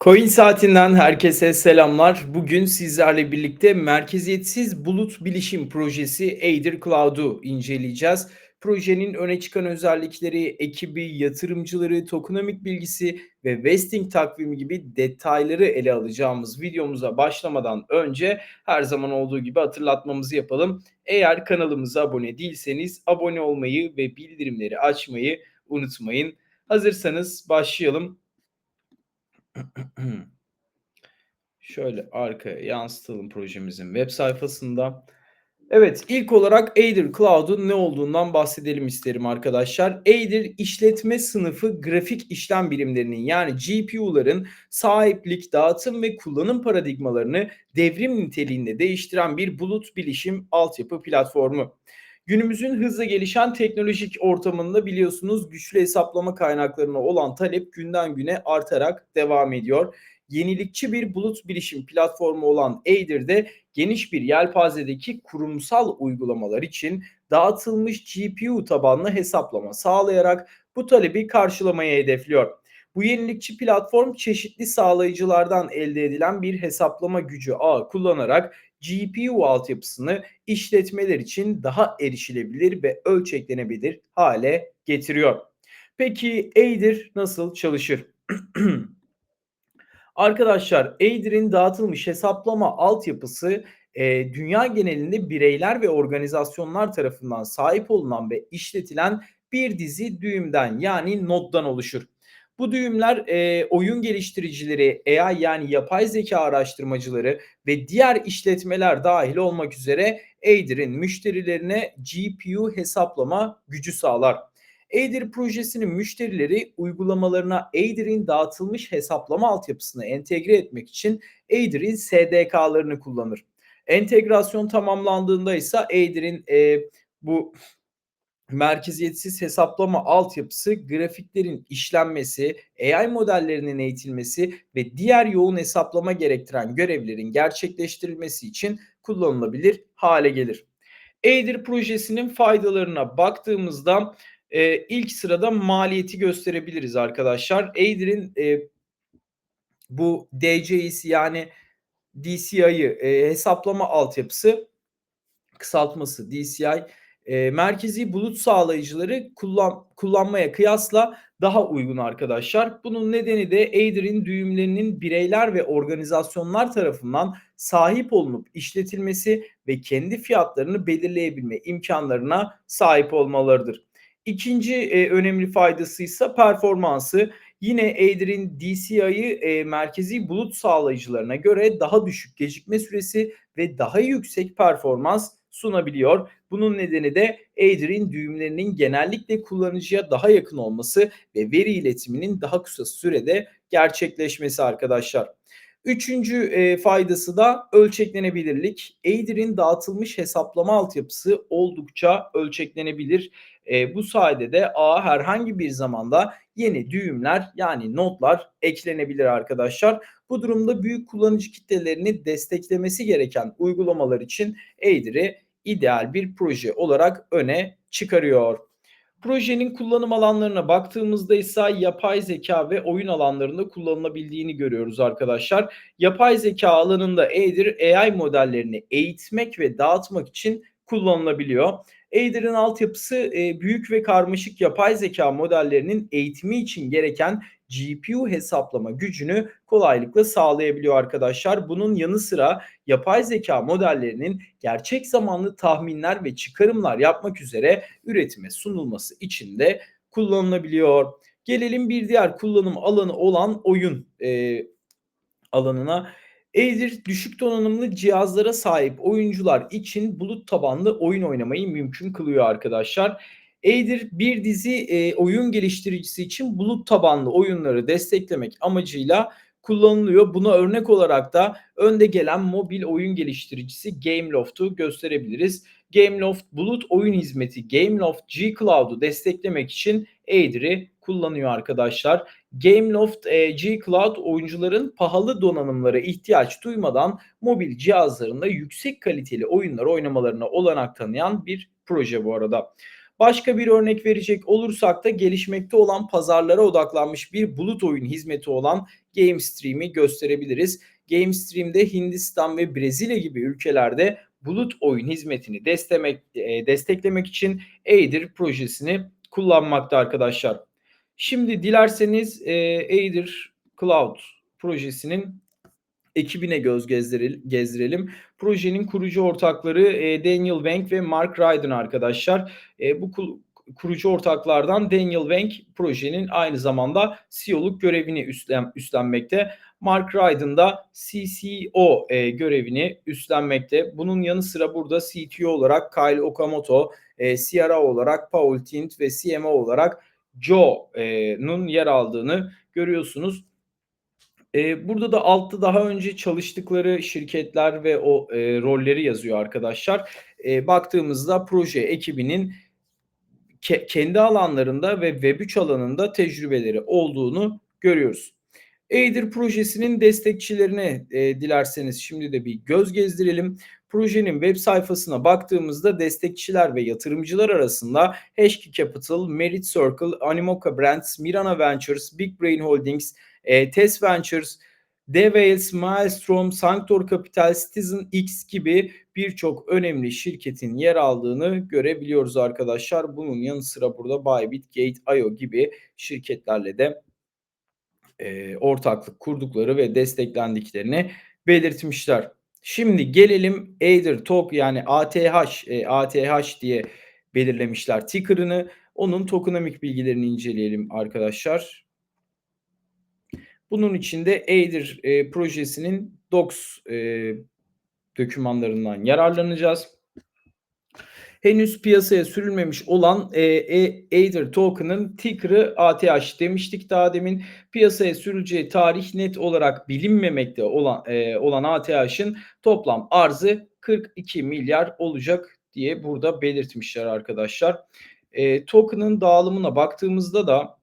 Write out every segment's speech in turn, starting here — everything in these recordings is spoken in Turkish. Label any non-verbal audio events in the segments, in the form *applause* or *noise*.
Coin Saati'nden herkese selamlar. Bugün sizlerle birlikte merkeziyetsiz bulut bilişim projesi Aider Cloud'u inceleyeceğiz. Projenin öne çıkan özellikleri, ekibi, yatırımcıları, tokenomik bilgisi ve vesting takvimi gibi detayları ele alacağımız videomuza başlamadan önce her zaman olduğu gibi hatırlatmamızı yapalım. Eğer kanalımıza abone değilseniz abone olmayı ve bildirimleri açmayı unutmayın. Hazırsanız başlayalım. Şöyle arkaya yansıtalım projemizin web sayfasında. Evet, ilk olarak Aider Cloud'un ne olduğundan bahsedelim isterim arkadaşlar. Aider işletme sınıfı grafik işlem birimlerinin yani GPU'ların sahiplik, dağıtım ve kullanım paradigmalarını devrim niteliğinde değiştiren bir bulut bilişim altyapı platformu. Günümüzün hızla gelişen teknolojik ortamında biliyorsunuz güçlü hesaplama kaynaklarına olan talep günden güne artarak devam ediyor. Yenilikçi bir bulut bilişim platformu olan Aider'de geniş bir yelpazedeki kurumsal uygulamalar için dağıtılmış GPU tabanlı hesaplama sağlayarak bu talebi karşılamayı hedefliyor. Bu yenilikçi platform çeşitli sağlayıcılardan elde edilen bir hesaplama gücü ağı kullanarak GPU altyapısını işletmeler için daha erişilebilir ve ölçeklenebilir hale getiriyor. Peki Aider nasıl çalışır? *clears throat* Arkadaşlar Aider'in dağıtılmış hesaplama altyapısı e, dünya genelinde bireyler ve organizasyonlar tarafından sahip olunan ve işletilen bir dizi düğümden yani noddan oluşur. Bu düğümler e, oyun geliştiricileri, AI yani yapay zeka araştırmacıları ve diğer işletmeler dahil olmak üzere Aider'in müşterilerine GPU hesaplama gücü sağlar. Aider projesinin müşterileri uygulamalarına Aider'in dağıtılmış hesaplama altyapısını entegre etmek için Aider'in SDK'larını kullanır. Entegrasyon tamamlandığında ise Aider'in e, bu merkeziyetsiz hesaplama altyapısı grafiklerin işlenmesi, AI modellerinin eğitilmesi ve diğer yoğun hesaplama gerektiren görevlerin gerçekleştirilmesi için kullanılabilir hale gelir. Aider projesinin faydalarına baktığımızda e, ilk sırada maliyeti gösterebiliriz arkadaşlar. Aider'in e, bu DCI'si yani DCI'yi e, hesaplama altyapısı kısaltması DCI e, merkezi bulut sağlayıcıları kullan, kullanmaya kıyasla daha uygun arkadaşlar. Bunun nedeni de Aider'in düğümlerinin bireyler ve organizasyonlar tarafından sahip olunup işletilmesi ve kendi fiyatlarını belirleyebilme imkanlarına sahip olmalarıdır. İkinci e, önemli faydası ise performansı. Yine Aider'in DCI'yi e, merkezi bulut sağlayıcılarına göre daha düşük gecikme süresi ve daha yüksek performans sunabiliyor. Bunun nedeni de Aider'in düğümlerinin genellikle kullanıcıya daha yakın olması ve veri iletiminin daha kısa sürede gerçekleşmesi arkadaşlar. Üçüncü e, faydası da ölçeklenebilirlik. Aider'in dağıtılmış hesaplama altyapısı oldukça ölçeklenebilir. E, bu sayede de A herhangi bir zamanda yeni düğümler yani notlar eklenebilir arkadaşlar. Bu durumda büyük kullanıcı kitlelerini desteklemesi gereken uygulamalar için Aider'i ideal bir proje olarak öne çıkarıyor. Projenin kullanım alanlarına baktığımızda ise yapay zeka ve oyun alanlarında kullanılabildiğini görüyoruz arkadaşlar. Yapay zeka alanında Aider AI modellerini eğitmek ve dağıtmak için kullanılabiliyor. Aider'ın altyapısı e, büyük ve karmaşık yapay zeka modellerinin eğitimi için gereken GPU hesaplama gücünü kolaylıkla sağlayabiliyor arkadaşlar. Bunun yanı sıra yapay zeka modellerinin gerçek zamanlı tahminler ve çıkarımlar yapmak üzere üretime sunulması için de kullanılabiliyor. Gelelim bir diğer kullanım alanı olan oyun e, alanına. Aider düşük donanımlı cihazlara sahip oyuncular için bulut tabanlı oyun oynamayı mümkün kılıyor arkadaşlar. Aider bir dizi e, oyun geliştiricisi için bulut tabanlı oyunları desteklemek amacıyla kullanılıyor. Buna örnek olarak da önde gelen mobil oyun geliştiricisi Gameloft'u gösterebiliriz. Gameloft bulut oyun hizmeti Gameloft G Cloud'u desteklemek için Aider'i kullanıyor arkadaşlar. Gameloft e, G Cloud oyuncuların pahalı donanımlara ihtiyaç duymadan mobil cihazlarında yüksek kaliteli oyunlar oynamalarına olanak tanıyan bir proje bu arada. Başka bir örnek verecek olursak da gelişmekte olan pazarlara odaklanmış bir bulut oyun hizmeti olan GameStream'i gösterebiliriz. GameStream'de Hindistan ve Brezilya gibi ülkelerde bulut oyun hizmetini desteklemek, e, desteklemek için Aider projesini kullanmakta arkadaşlar. Şimdi dilerseniz e, Aider Cloud projesinin ekibine göz gezdirelim. Projenin kurucu ortakları e, Daniel Wang ve Mark Ryden arkadaşlar. E, bu kurucu ortaklardan Daniel Wang projenin aynı zamanda CEO'luk görevini üstlen, üstlenmekte. Mark Ryden da CCO e, görevini üstlenmekte. Bunun yanı sıra burada CTO olarak Kyle Okamoto, e, CRO olarak Paul Tint ve CMO olarak Joe'nun yer aldığını görüyorsunuz. E, burada da altta daha önce çalıştıkları şirketler ve o e, rolleri yazıyor arkadaşlar. E, baktığımızda proje ekibinin ke- kendi alanlarında ve Web3 alanında tecrübeleri olduğunu görüyoruz. Aider projesinin destekçilerine e, dilerseniz şimdi de bir göz gezdirelim. Projenin web sayfasına baktığımızda destekçiler ve yatırımcılar arasında Hashkey Capital, Merit Circle, Animoca Brands, Mirana Ventures, Big Brain Holdings, e, Test Ventures, DevAils, Maelstrom, Sanctor Capital, Citizen X gibi birçok önemli şirketin yer aldığını görebiliyoruz arkadaşlar. Bunun yanı sıra burada Bybit, Gate.io gibi şirketlerle de e, ortaklık kurdukları ve desteklendiklerini belirtmişler. Şimdi gelelim Aider Talk yani ATH, e, ATH diye belirlemişler ticker'ını. Onun tokenomik bilgilerini inceleyelim arkadaşlar. Bunun içinde Aider e, projesinin docs e, dokümanlarından yararlanacağız henüz piyasaya sürülmemiş olan e, e, Aider token'ın ticker'ı ATH demiştik daha demin. Piyasaya sürüleceği tarih net olarak bilinmemekte olan e, olan ATH'ın toplam arzı 42 milyar olacak diye burada belirtmişler arkadaşlar. E, token'ın dağılımına baktığımızda da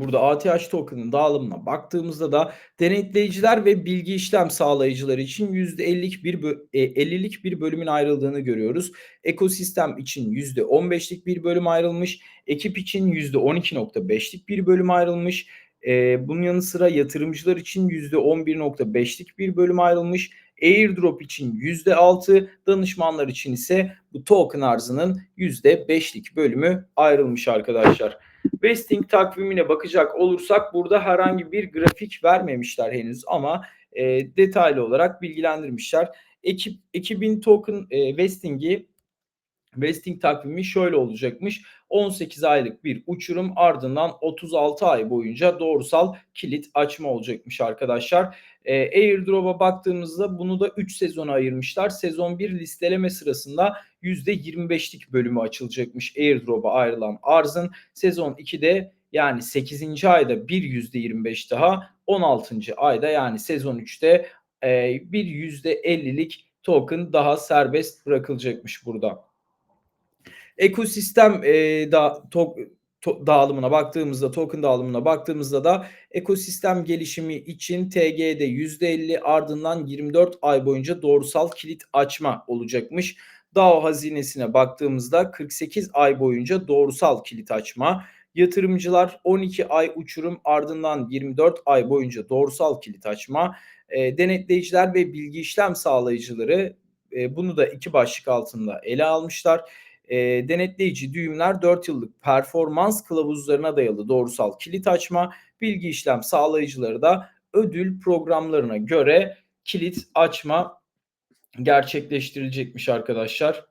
Burada ATH token'ın dağılımına baktığımızda da denetleyiciler ve bilgi işlem sağlayıcıları için %50'lik bir 50'lik e, bir bölümün ayrıldığını görüyoruz. Ekosistem için %15'lik bir bölüm ayrılmış. Ekip için %12.5'lik bir bölüm ayrılmış. Ee, bunun yanı sıra yatırımcılar için %11.5'lik bir bölüm ayrılmış. Airdrop için %6, danışmanlar için ise bu token arzının %5'lik bölümü ayrılmış arkadaşlar. Vesting takvimine bakacak olursak burada herhangi bir grafik vermemişler henüz ama e, detaylı olarak bilgilendirmişler. Ekip, ekibin token e, vesting'i vesting takvimi şöyle olacakmış. 18 aylık bir uçurum ardından 36 ay boyunca doğrusal kilit açma olacakmış arkadaşlar. E, Airdrop'a baktığımızda bunu da 3 sezona ayırmışlar. Sezon 1 listeleme sırasında %25'lik bölümü açılacakmış Airdrop'a ayrılan arzın. Sezon 2'de yani 8. ayda bir %25 daha 16. ayda yani sezon 3'te e, bir %50'lik token daha serbest bırakılacakmış burada. Ekosistem e, da to, to, dağılımına baktığımızda, token dağılımına baktığımızda da ekosistem gelişimi için TG'de %50 ardından 24 ay boyunca doğrusal kilit açma olacakmış. DAO hazinesine baktığımızda 48 ay boyunca doğrusal kilit açma, yatırımcılar 12 ay uçurum ardından 24 ay boyunca doğrusal kilit açma, e, denetleyiciler ve bilgi işlem sağlayıcıları e, bunu da iki başlık altında ele almışlar. E, denetleyici düğümler 4 yıllık performans kılavuzlarına dayalı doğrusal kilit açma, bilgi işlem sağlayıcıları da ödül programlarına göre kilit açma gerçekleştirilecekmiş arkadaşlar.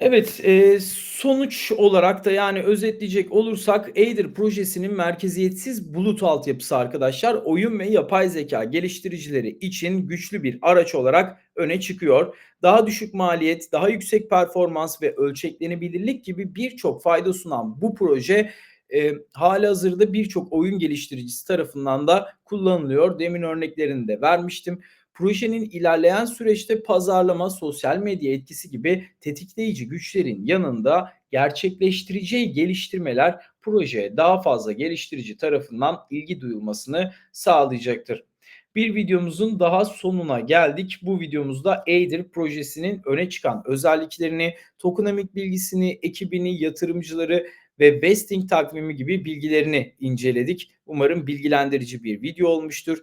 Evet, e, sonuç olarak da yani özetleyecek olursak Aider projesinin merkeziyetsiz bulut altyapısı arkadaşlar oyun ve yapay zeka geliştiricileri için güçlü bir araç olarak öne çıkıyor. Daha düşük maliyet, daha yüksek performans ve ölçeklenebilirlik gibi birçok fayda sunan bu proje e, hali hazırda birçok oyun geliştiricisi tarafından da kullanılıyor. Demin örneklerini de vermiştim. Projenin ilerleyen süreçte pazarlama, sosyal medya etkisi gibi tetikleyici güçlerin yanında gerçekleştireceği geliştirmeler projeye daha fazla geliştirici tarafından ilgi duyulmasını sağlayacaktır. Bir videomuzun daha sonuna geldik. Bu videomuzda Aider projesinin öne çıkan özelliklerini, tokenomik bilgisini, ekibini, yatırımcıları ve vesting takvimi gibi bilgilerini inceledik. Umarım bilgilendirici bir video olmuştur.